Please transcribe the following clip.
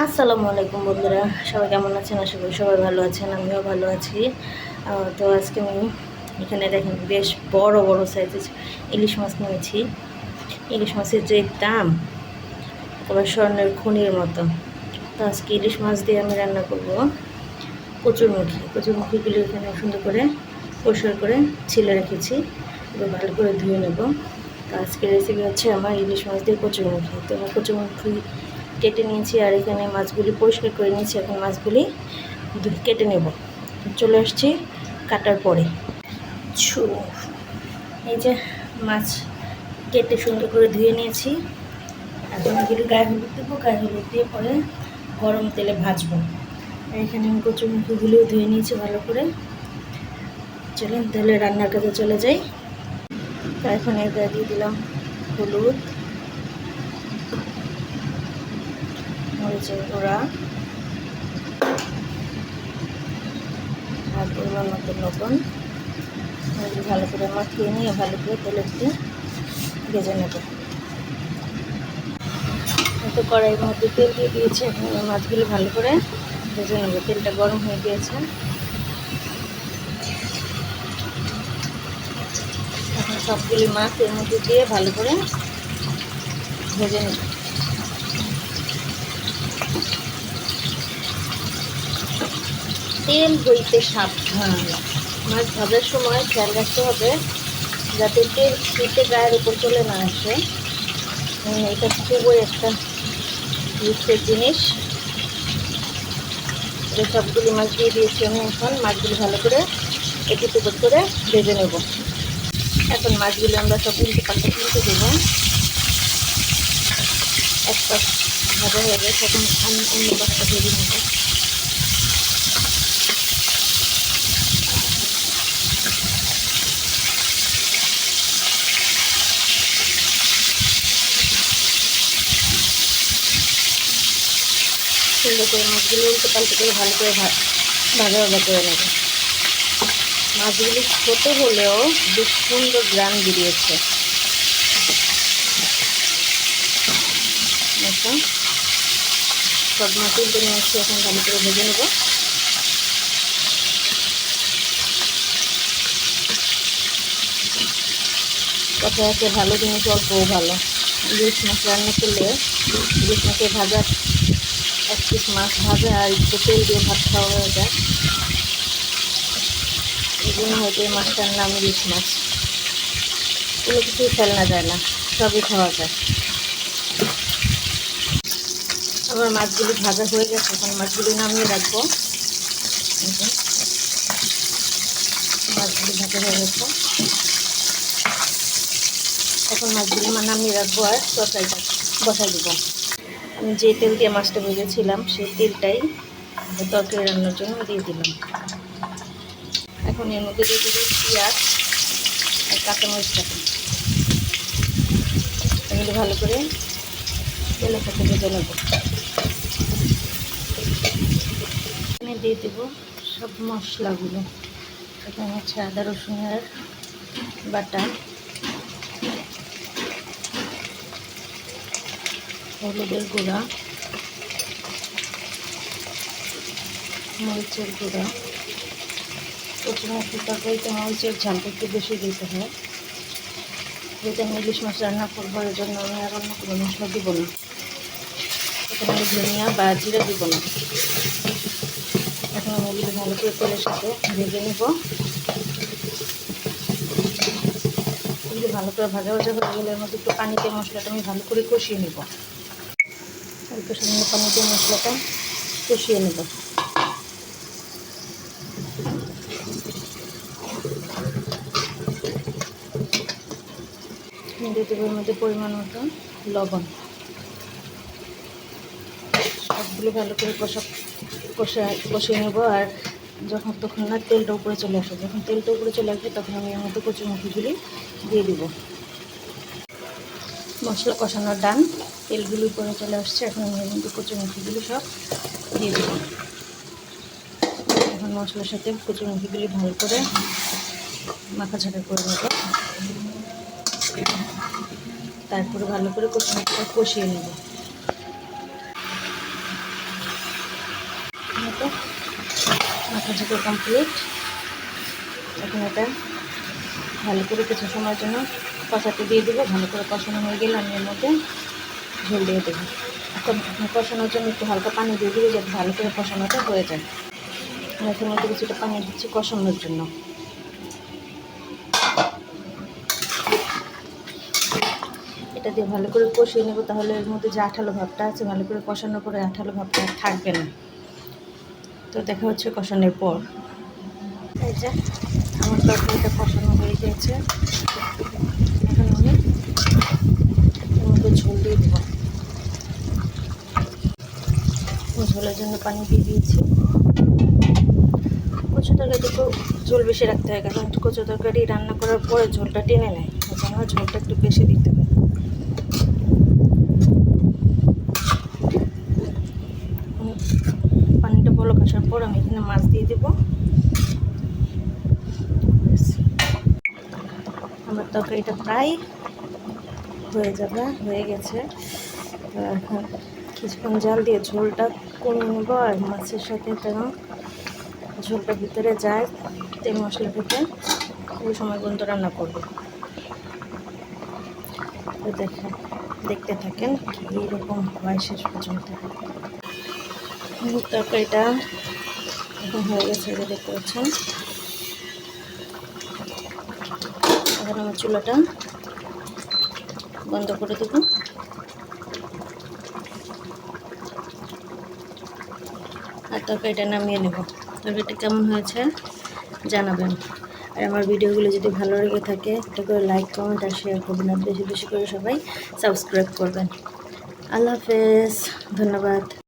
আসসালামু আলাইকুম বন্ধুরা, সবাই কেমন আছেন? আশা করি সবাই ভালো আছেন, আমিও ভালো আছি। তো আজকে আমি এখানে দেখেন বেশ বড় বড় সাইজের ইলিশ মাছ নিয়েছি। ইলিশ মাছের যে দাম আবার স্বর্ণের খনির মতো। তো আজকে ইলিশ মাছ দিয়ে আমি রান্না করব কচুরমুখী। কচুরমুখীগুলো এখানে সুন্দর করে পরিষ্কার করে ছিলে রেখেছি, এবার ভালো করে ধুয়ে নেব। তো আজকের রেসিপি হচ্ছে আমার ইলিশ মাছ দিয়ে কচুরমুখী। তো আমি কচুরমুখী কেটে নিয়েছি আর এখানে মাছগুলি পরিষ্কার করে নিয়েছি। এখন মাছগুলি কেটে নেব। চলে আসছি কাটার পরে। এই যে মাছ কেটে সুন্দর করে ধুয়ে নিয়েছি। এখন এগুলি গায়ে হলুদ দেবো, গায়ে হলুদ দিয়ে পরে গরম তেলে ভাজবো। এখানে আমি কচুরমুখিগুলিও ধুয়ে নিয়েছি ভালো করে। চলেন তাহলে রান্নার কাজে চলে যাই। এখন গায়ে দিয়ে দিলাম হলুদ। মরিচের গুঁড়া আর পরিমাণ মতো লবণ। ভালো করে মাখিয়ে নিয়ে ভালো করে তেলে দিয়ে ভেজে নেব। তো কড়াইয়ের মধ্যে তেল দিয়ে দিয়েছি, এখন মাছগুলো ভালো করে ভেজে নেব। তেলটা গরম হয়ে গিয়েছে। এখন সবগুলি মাছ এর মধ্যে দিয়ে ভালো করে ভেজে নেব। তেল হইতে সাবধান। মাছ ভাজার সময় খেয়াল রাখতে হবে যাতে তেল শীতে গায়ের উপর চলে না আসে। এটা খুবই একটা রিস্কের জিনিস। এটা সবগুলি মাছ দিয়ে দিয়েছি আমি এখন। মাছগুলি ভালো করে এটি টুকর করে ভেজে নেব। এখন মাছগুলি আমরা সব উল্টে পাল্টে তুলতে দেবো। এক পাশ ভাজা হয়ে গেছে, এখন অন্য পাশটা ভেজে নেব। সুন্দর করে মাছগুলো উল্টে পাল্টে করে ভালো করে ভাজা ভাজা করে নেব। মাছগুলি ছোটো হলেও বেশ সুন্দর গ্রান বেরিয়েছে। সব মাছ উল্টে নিয়েছি এখন ভালো করে ভেজে নেব। কথা আছে, ভালো জিনিস অল্পও ভালো। ইলিশ মাছ রান্না করলে ইলিশ মাছের ভাজা এক পিস মাছ ভাজা আর একটু তেল দিয়ে ভাত খাওয়া হয়ে যায়। এই জন্য হয়তো এই মাছটার নাম ইলিশ মাছ। কোনো কিছুই ফেলনা যায় না, সবই খাওয়া যায়। আবার মাছগুলি ভাজা হয়ে গেছে, এখন মাছগুলি নামিয়ে রাখব। মাছগুলি ভাজা হয়ে গেছে। এখন মাছগুলি নামিয়ে রাখব আর তরকারিটা বসাই দেবো। যে তেল দিয়ে মাছটা ভেজেছিলাম, সেই তেলটাই তরকারি রান্নার জন্য দিয়ে দিলাম। এখন এর মধ্যে দিয়ে দিবি পেঁয়াজ আর কাঁচামরিচ কাটা এগুলো ভালো করে তেলের সাথে ভেজে নেব। এখানে দিয়ে দেবো সব মশলাগুলো। এখানে হচ্ছে আদা রসুনের বাটা। হলুদের গুঁড়া, মরিচের গুঁড়া। কচুমুখি তরকারিতে মরিচের ঝালটা একটু বেশি দিতে হয়। যেহেতু আমি ইলিশ মাছ রান্না করব এর জন্য আমি আর অন্য কোনো মশলা দিব না। এখানে আমি ধনিয়া বা জিরা দিব না। এখন আমি এগুলো ভালো করে তেলের সাথে ভেজে নেব। এগুলো ভালো করে ভাজা ভাজা হয়ে গেলে এর মধ্যে একটু পানিতে মশলাটা আমি ভালো করে কষিয়ে নেব। অল্প সামান্য পানিতে মশলাটা কষিয়ে নেব। দিয়ে মধ্যে পরিমাণ মতো লবণ। সবগুলো ভালো করে কষা কষা, কষিয়ে নেব আর যখন, তখন না তেলটা উপরে চলে আসবে যখন তেলটা উপরে চলে আসবে, তখন আমি এর মধ্যে কচুমুখিগুলি দিয়ে দিব। মশলা কষানোর ডান তেলগুলো উপরে চলে আসছে। এখন আমি মধ্যে কচুমুখিগুলি সব দিয়ে দেবো। এখন মশলার সাথে কচুমুখিগুলি ভালো করে মাখা ছাড়া করে নেব। তারপরে ভালো করে কচুমুখিটা কষিয়ে নেব। তো মাথা ঝুঁকো কমপ্লিট এখন এটা ভালো করে কিছু সময়ের জন্য কষাতে দিয়ে দেবো, ভালো করে কষানো হয়ে গেলে আমি এর মধ্যে ঝোল দিয়ে দেবো। এখন কষানোর জন্য একটু হালকা পানি দিয়ে দেবো যাতে ভালো করে কষানোটা হয়ে যায়। এর মধ্যে কিছুটা পানি দিচ্ছি কষানোর জন্য। এটা দিয়ে ভালো করে কষিয়ে নেব, তাহলে এর মধ্যে যে আঠালো ভাবটা আছে, ভালো করে কষানোর পরে আঠালো ভাবটা থাকবে না। তো দেখা হচ্ছে কষানোর পর। এই যে, আমার তরকারিটা কষানো হয়ে গেছে এখন আমি এর মধ্যে ঝোল দিয়ে দেবো। ঝোলের জন্য পানি দিয়ে দিয়েছি। কচু তরকারি একটু ঝোল বেশি রাখতে হয়, কারণ কচু তরকারি রান্না করার পরে ঝোলটা টেনে নেয় ওই জন্য ঝোলটা একটু বেশি দিতে এখন পানিটা বলক আসার পর আমি এখানে মাছ দিয়ে দেবো। আমার তরকারিটা প্রায় হয়ে যাবে, হয়ে গেছে। এখন কিছুক্ষণ জাল দিয়ে ঝোলটা কমিয়ে আর মাছের সাথে যেন ঝোলটা ভিতরে যায়, তেল মশলা থেকে ওই সময় পর্যন্ত রান্না করব। তো দেখেন, দেখতে থাকেন কীরকম হয় শেষ পর্যন্ত। তরকারিটা এখন হয়ে গেছে যে দেখতে পাচ্ছেন। এখন আমার চুলাটা বন্ধ করে দেবো। আর তরকারিটা নামিয়ে নেব। তরকারিটা কেমন হয়েছে জানাবেন। আর আমার ভিডিওগুলো যদি ভালো লেগে থাকে, একটা করে লাইক কমেন্ট আর শেয়ার করবেন। আর বেশি বেশি করে সবাই সাবস্ক্রাইব করবেন। আল্লাহ হাফেজ। ধন্যবাদ।